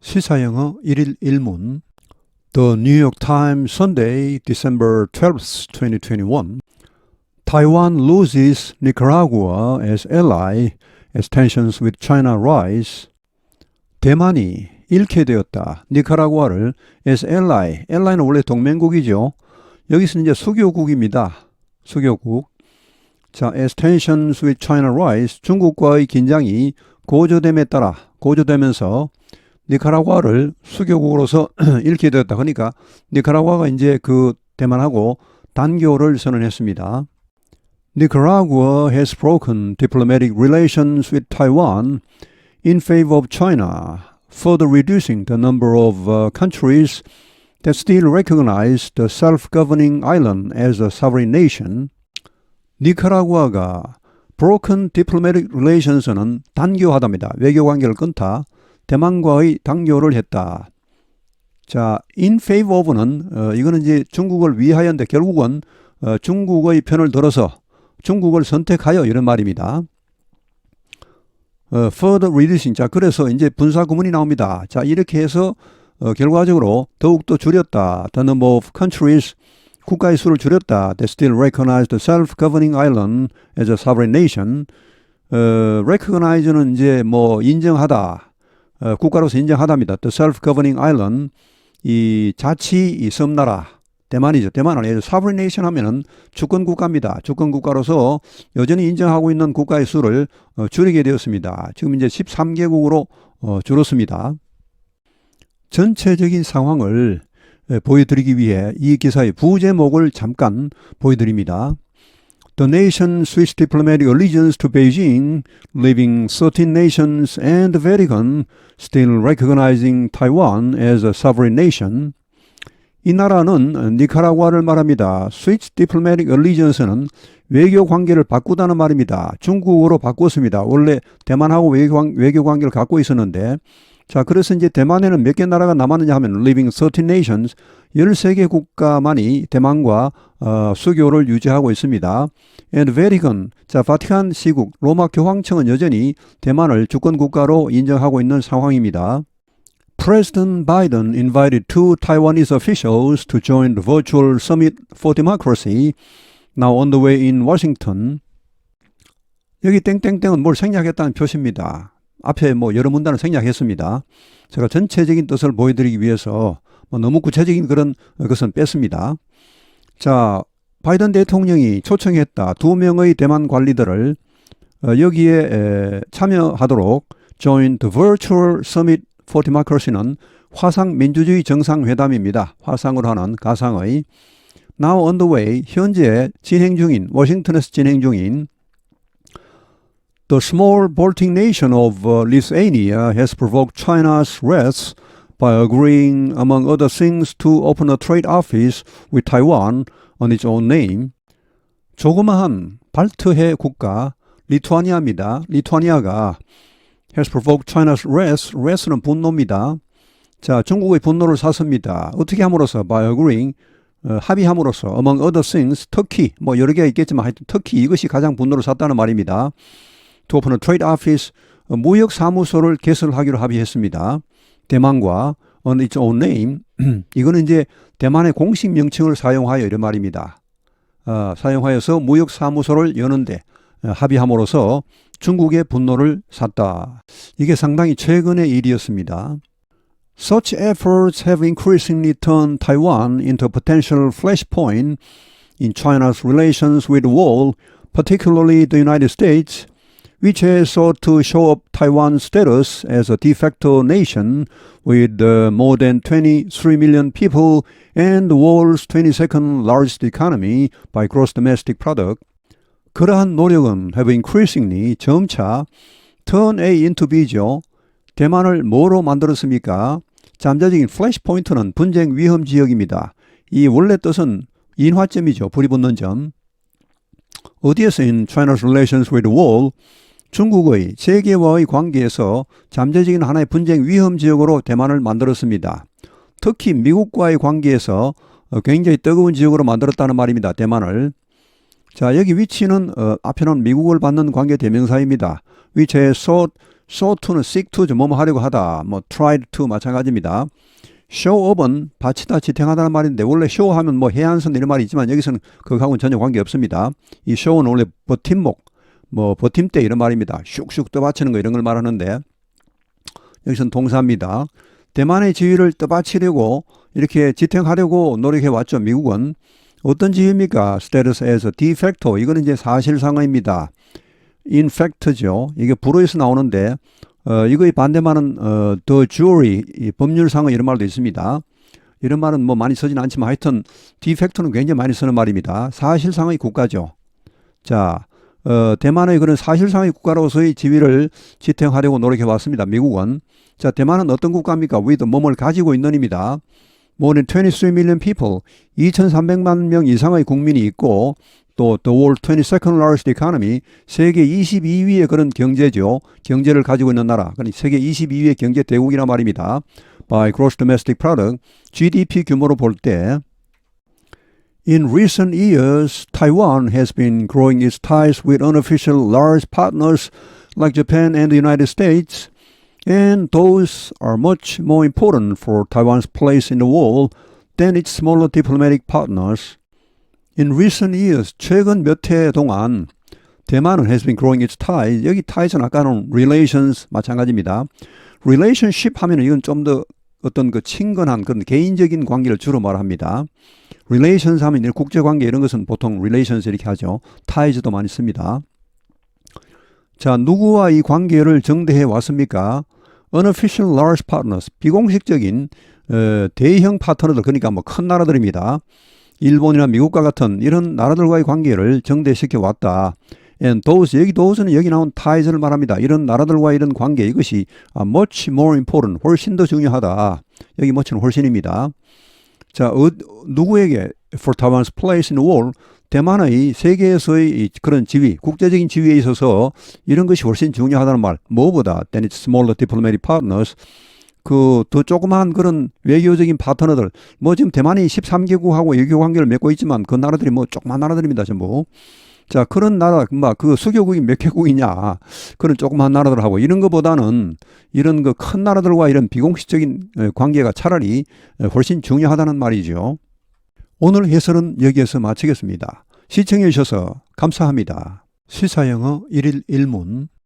시사영어 1일 1문 The New York Times Sunday, December 12th, 2021 Taiwan loses Nicaragua as ally as tensions with China rise 대만이 잃게 되었다. 니카라구아를 as ally, ally는 원래 동맹국이죠. 여기서 이제 수교국입니다. 수교국. 자, as tensions with China rise, 중국과의 긴장이 고조됨에 따라 고조되면서 니카라구아를 수교국으로서 잃게 되었다. 그러니까 니카라구아가 이제 그 대만하고 단교를 선언했습니다. Nicaragua has broken diplomatic relations with Taiwan in favor of China, further reducing the number of uh, countries that still recognize the self-governing island as a sovereign nation. 니카라구아가 broken diplomatic relations는 단교하답니다. 외교 관계를 끊다. 대만과의 단교를 했다. 자, in favor of는 어, 이거는 이제 중국을 위하여인데 결국은 어, 중국의 편을 들어서 중국을 선택하여 이런 말입니다. 어, further reducing. 자, 그래서 이제 분사 구문이 나옵니다. 자, 이렇게 해서 어, 결과적으로 더욱더 줄였다. The number of countries 국가의 수를 줄였다. That still recognize the self-governing island as a sovereign nation. 어, recognize는 이제 뭐 인정하다. 어, 국가로서 인정하답니다. The self-governing island 이 자치 이 섬나라 대만이죠. 대만은 예를 sovereign nation 하면은 주권 국가입니다. 주권 국가로서 여전히 인정하고 있는 국가의 수를 어, 줄이게 되었습니다. 지금 이제 13개국으로 어, 줄었습니다. 전체적인 상황을 에, 보여드리기 위해 이 기사의 부제목을 잠깐 보여드립니다. The nation switched diplomatic allegiance to Beijing, leaving 13 nations and the Vatican still recognizing Taiwan as a sovereign nation. 이 나라는 니카라구아를 말합니다. switch diplomatic allegiance는 외교 관계를 바꾸다는 말입니다. 중국으로 바꿨습니다. 원래 대만하고 외교, 관- 외교 관계를 갖고 있었는데 자, 그래서 이제 대만에는 몇 개 나라가 남았느냐 하면 living 13 nations 13개 국가만이 대만과 어, 수교를 유지하고 있습니다. and Vatican 자, 바티칸 시국 로마 교황청은 여전히 대만을 주권 국가로 인정하고 있는 상황입니다. President Biden invited two Taiwanese officials to join the virtual summit for democracy now on the way in Washington. 여기 땡땡땡은 뭘 생략했다는 표시입니다. 앞에 뭐 여러 문단을 생략했습니다. 제가 전체적인 뜻을 보여드리기 위해서 뭐 너무 구체적인 그런 것은 뺐습니다. 자, 바이든 대통령이 초청했다. 두 명의 대만 관리들을 어, 여기에 에, 참여하도록 join the virtual summit for democracy는 화상 민주주의 정상회담입니다. 화상으로 하는 가상의 now on the way 현재 진행 중인 워싱턴에서 진행 중인 The small Baltic nation of uh, Lithuania has provoked China's wrath by agreeing, among other things, to open a trade office with Taiwan on its own name. 조그마한 발트해 국가 리투아니아입니다. 리투아니아가 has provoked China's wrath. wrath는 분노입니다. 자, 중국의 분노를 샀습니다. 어떻게 함으로써? by agreeing. 어, 합의함으로써 among other things 터키 뭐 여러 개가 있겠지만 하여튼 터키 이것이 가장 분노를 샀다는 말입니다. A trade office 어, 무역 사무소를 개설하기로 합의했습니다. 대만과 on its own name 이거는 이제 대만의 공식 명칭을 사용하여 이런 말입니다. 어, 사용하여서 무역 사무소를 여는데 어, 합의함으로써 중국의 분노를 샀다. 이게 상당히 최근의 일이었습니다. Such efforts have increasingly turned Taiwan into a potential flashpoint in China's relations with the world, particularly the United States, which has sought to show up Taiwan's status as a de facto nation with uh, more than 23 million people and the world's 22nd largest economy by gross domestic product. 그러한 노력은 have increasingly 점차 turn A into B죠. 대만을 뭐로 만들었습니까? 잠재적인 플래시 포인트는 분쟁 위험 지역입니다. 이 원래 뜻은 인화점이죠. 불이 붙는 점. 어디에서 in China's relations with the world 중국의 세계와의 관계에서 잠재적인 하나의 분쟁 위험 지역으로 대만을 만들었습니다. 특히 미국과의 관계에서 어, 굉장히 뜨거운 지역으로 만들었다는 말입니다. 대만을. 자, 여기 위치는 어, 앞에는 미국을 받는 관계 대명사입니다. has sought so to는 seek to죠. 뭐뭐 하려고 하다. 뭐 tried to 마찬가지입니다. show up은 바치다 지탱하다는 말인데 원래 show 하면 뭐 해안선 이런 말이 있지만 여기서는 그거하고는 전혀 관계 없습니다. 이 show는 원래 버팀목, 뭐 버팀대 이런 말입니다. 슉슉 떠받치는 거 이런 걸 말하는데 여기서는 동사입니다. 대만의 지위를 떠받치려고 이렇게 지탱하려고 노력해 왔죠. 미국은 어떤 지위입니까? de facto 이거는 이제 사실상의입니다. in fact죠. 이게 불어에서 나오는데 어, 이거의 반대말은 어, the 법률상의 이런 말도 있습니다. 이런 말은 뭐 많이 쓰진 않지만 하여튼 facto는 굉장히 많이 쓰는 말입니다. 사실상의 국가죠. 자, 어, 대만의 그런 사실상의 국가로서의 지위를 지탱하려고 노력해 왔습니다. 미국은. 자, 대만은 어떤 국가입니까? with 몸을 가지고 있는 입니다. more than 23 million people, 2,300만 명 이상의 국민이 있고 또 the world 22nd largest economy, 세계 22위의 그런 경제죠. 경제를 가지고 있는 나라. 그러니까 세계 22위의 경제 대국이란 말입니다. by gross domestic product, GDP 규모로 볼 때 In recent years, Taiwan has been growing its ties with unofficial large partners like Japan and the United States, and those are much more important for Taiwan's place in the world than its smaller diplomatic partners. In recent years, 최근 몇 해 동안 대만은 has been growing its ties. 여기 ties는 아까는 relations 마찬가지입니다. relationship 하면 이건 좀 더 어떤 그 친근한 그런 개인적인 관계를 주로 말합니다. Relations 하면 이런 국제 관계 이런 것은 보통 relations 이렇게 하죠. ties도 많이 씁니다. 자, 누구와 이 관계를 정대해 왔습니까? unofficial large partners, 비공식적인 어, 대형 파트너들, 그러니까 뭐 큰 나라들입니다. 일본이나 미국과 같은 이런 나라들과의 관계를 정대시켜 왔다. And those, 여기 those는 여기 나온 ties를 말합니다. 이런 나라들과 이런 관계 이것이 아, much more important, 훨씬 더 중요하다. 여기 much는 훨씬입니다. 자, 어, 누구에게 for Taiwan's place in world 대만의 세계에서의 이 그런 지위, 국제적인 지위에 있어서 이런 것이 훨씬 중요하다는 말. 뭐보다 than its smaller diplomatic partners. 그더 조그마한 그런 외교적인 파트너들. 뭐 지금 대만이 13개국하고 외교 관계를 맺고 있지만 그 나라들이 뭐 조그마한 나라들입니다. 전부. 자, 그런 나라, 막 그 수교국이 몇 개국이냐. 그런 조그마한 나라들하고 이런 것보다는 이런 그 큰 나라들과 이런 비공식적인 어, 관계가 차라리 어, 훨씬 중요하다는 말이죠. 오늘 해설은 여기에서 마치겠습니다. 시청해 주셔서 감사합니다. 시사영어 1일 1문